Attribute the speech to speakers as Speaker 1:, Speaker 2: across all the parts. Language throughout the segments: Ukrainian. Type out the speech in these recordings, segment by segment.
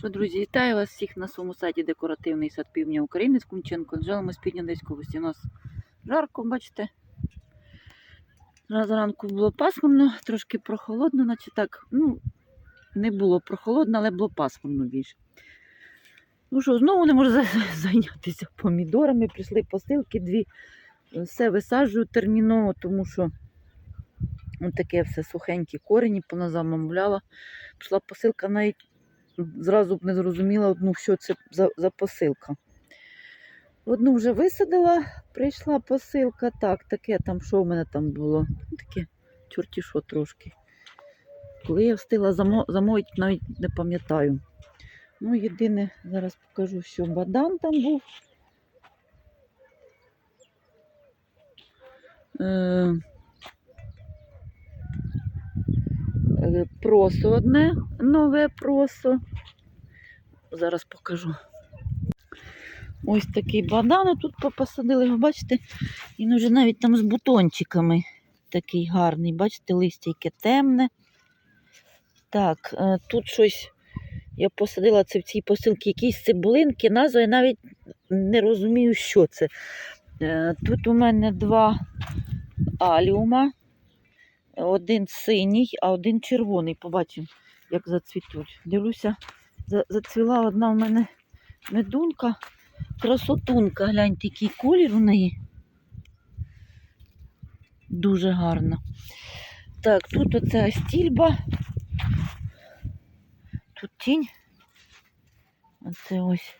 Speaker 1: Що, друзі, вітаю вас всіх на своєму сайті Декоративний сад Півдня України з Кунченко. Джелами з Півдня Одеської області. У нас жарко, бачите. Зранку було пасмурно, трошки прохолодно, наче так. Ну, не було прохолодно, але було пасмурно більше. Ну що, знову не можу зайнятися помідорами. Прийшли посилки дві. Все висаджую терміново, тому що таке все сухенькі корені поназамовляла. Пішла посилка навіть зразу б не зрозуміла, одну, що це за, за посилка. Одну вже висадила, прийшла посилка. Так, таке там, що в мене там було? Ну, Таке чорті що трошки. Коли я встигла замо- замовити, навіть не пам'ятаю. Ну, єдине, зараз покажу, що бадан там був. Е, Е, Просо одне, нове просо. Зараз покажу. Ось такий бадан тут посадили, ви бачите, він вже навіть там з бутончиками такий гарний. Бачите, листя яке темне. Так, е, тут щось я посадила це в цій посилці якісь цибулинки, назви я навіть не розумію, що це. Е, Тут у мене два аліума. Один синій, а один червоний. Побачимо, як зацвітуть. Дивлюся, зацвіла одна в мене медунка, красотунка. Гляньте, який колір у неї. Дуже гарна. Так, тут оця стільба. Тут тінь. Оце ось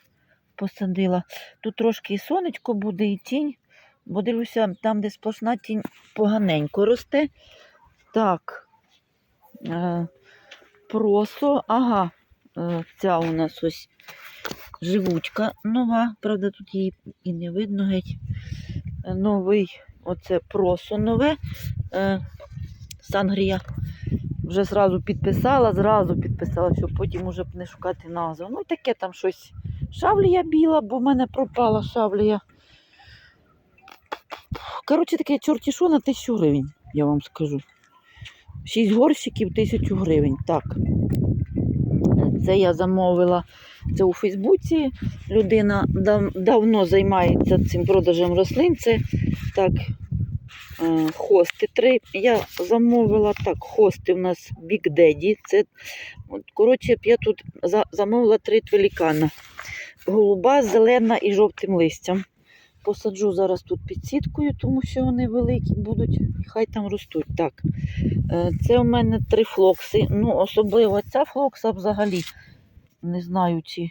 Speaker 1: посадила. Тут трошки і сонечко буде, і тінь. Бо дивлюся, там, де сплошна тінь, поганенько росте. Так. Е, просо. Ага. Е, ця у нас ось живучка нова. Правда, тут її і не видно геть. Е, Новий оце просо нове. Сангрія. Вже зразу підписала, зразу підписала, щоб потім уже не шукати назву. Ну, таке там щось. Шавлія біла, бо в мене пропала шавлія. Коротше, таке чорті що на тисячу гривень, я вам скажу. Шість горщиків, тисячу гривень. Так. Це я замовила це у Фейсбуці. Людина дав, давно займається цим продажем рослин. Це так, е, хости три. Я замовила так, хости у нас Big Daddy. Це, от, коротше, я тут за, замовила три твелікана. Голуба, зелена і жовтим листям. Посаджу зараз тут під сіткою, тому що вони великі будуть, і хай там ростуть. Так. Е, Це у мене три флокси. Ну, особливо ця флокса взагалі. Не знаю, чи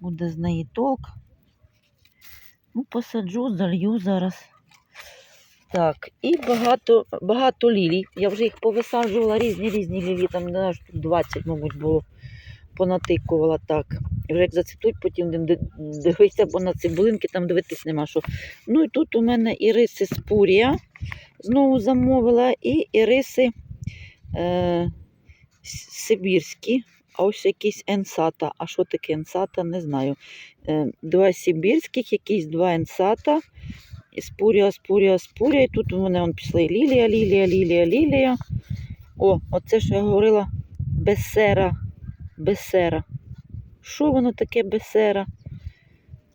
Speaker 1: буде з неї толк. Ну, посаджу, залью зараз. Так, і багато, багато лілій. Я вже їх повисаджувала різні різні лілії, там не знаю, штук 20, мабуть, було понатикувала так. Вже як зацвітуть, потім будемо ди- бо на цибулинки там дивитись нема що. Ну і тут у мене іриси спурія. Знову замовила, і іриси е, сибірські, а ось якісь енсата. А що таке енсата, не знаю. Е, два сибірських, якісь два енсата. І спурія, спурія, спурія. І тут у мене вон пішли лілія, лілія, лілія, лілія. О, оце що я говорила, бесера. Бесера. Що воно таке бесера?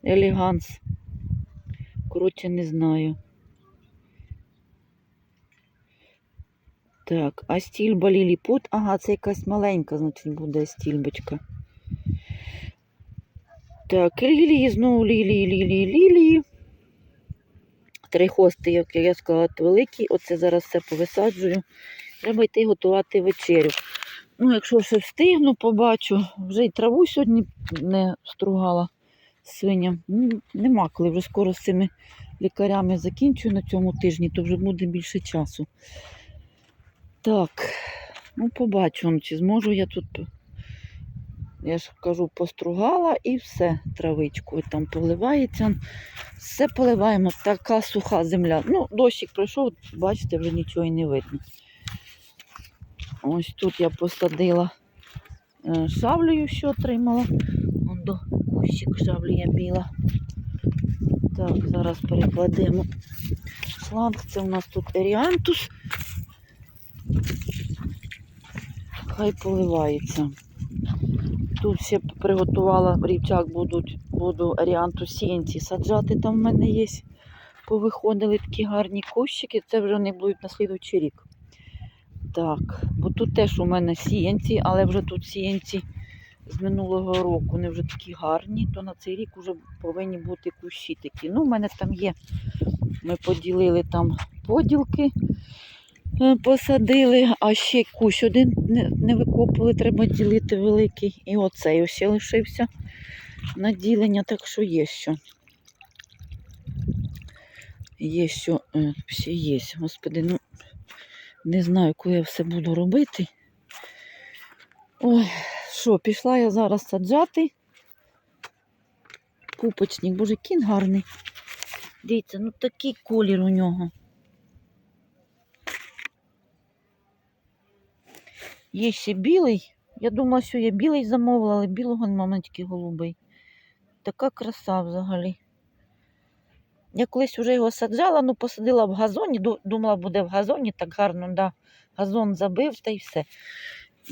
Speaker 1: Елеганс. Коротше, не знаю. Так, а стільба ліліпут. Ага, це якась маленька, значить, буде стільбочка. Так, лілії, знову лілії, лілії, лілії. Три хости, як я сказала, великі. Оце зараз все повисаджую. Треба йти готувати вечерю. Ну, якщо ще встигну, побачу. Вже й траву сьогодні не стругала свиням. Ну, нема коли вже скоро з цими лікарями закінчую на цьому тижні, то вже буде більше часу. Так, ну побачу, чи зможу я тут. Я ж кажу, постругала і все, травичкою там поливається. Все поливаємо, така суха земля. Ну, дощик пройшов, бачите, вже нічого і не видно. Ось тут я посадила е, шавлею, що отримала. Вон до кущик шавлія біла. Так, зараз перекладемо шланг. Це у нас тут еріантус. Хай поливається. Тут ще приготувала рівчак, будуть, буду аріанту сіянці саджати. Там в мене є. Повиходили такі гарні кущики. Це вже вони будуть на слідуючий рік. Так, бо тут теж у мене сіянці, але вже тут сіянці з минулого року. Вони вже такі гарні, то на цей рік вже повинні бути кущі такі. Ну, у мене там є. Ми поділили там поділки, посадили, а ще кущ один не, не викопали, треба ділити великий. І оцей ось лишився на ділення, так що є що. Є що, е, ще є. Господи, ну не знаю, коли я все буду робити. Ой, що, пішла я зараз саджати. Пупочник, боже, кін гарний. Дивіться, ну такий колір у нього. Є ще білий. Я думала, що я білий замовила, але білого нема, мене голубий. Така краса взагалі. Я колись вже його саджала, ну посадила в газоні, ду- думала, буде в газоні, так гарно, да. Газон забив та й все.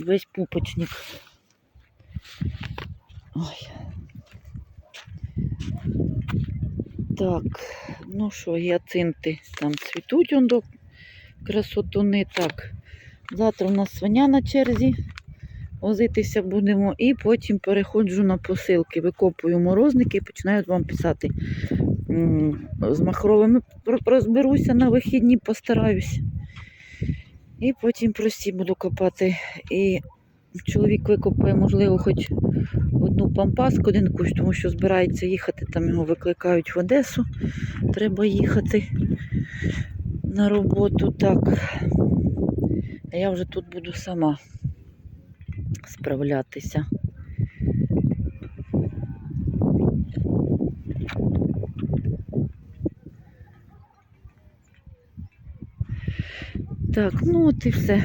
Speaker 1: Весь пупочник. Ой. Так, ну що, гіацинти там цвітуть он до красотуни. Так, завтра у нас свиня на черзі. Возитися будемо і потім переходжу на посилки. Викопую морозники і починаю вам писати. З махровими розберуся на вихідні, постараюсь. І потім прості буду копати. І чоловік викопає, можливо, хоч одну пампаску, один кущ, тому що збирається їхати, там його викликають в Одесу. Треба їхати на роботу. Так. А я вже тут буду сама справлятися. Так, ну от і все.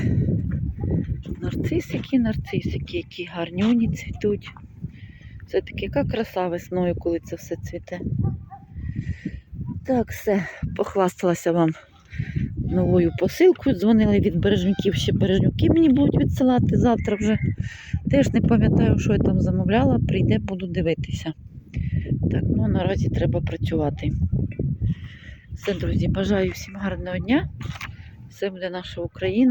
Speaker 1: Нарцисики, нарцисики, які гарнюні цвітуть. Це таки яка краса весною, коли це все цвіте. Так, все, похвасталася вам новою посилкою. Дзвонили від бережнюків, ще бережнюки мені будуть відсилати завтра вже. Теж не пам'ятаю, що я там замовляла. Прийде, буду дивитися. Так, ну наразі треба працювати. Все, друзі, бажаю всім гарного дня. Все буде наша Україна.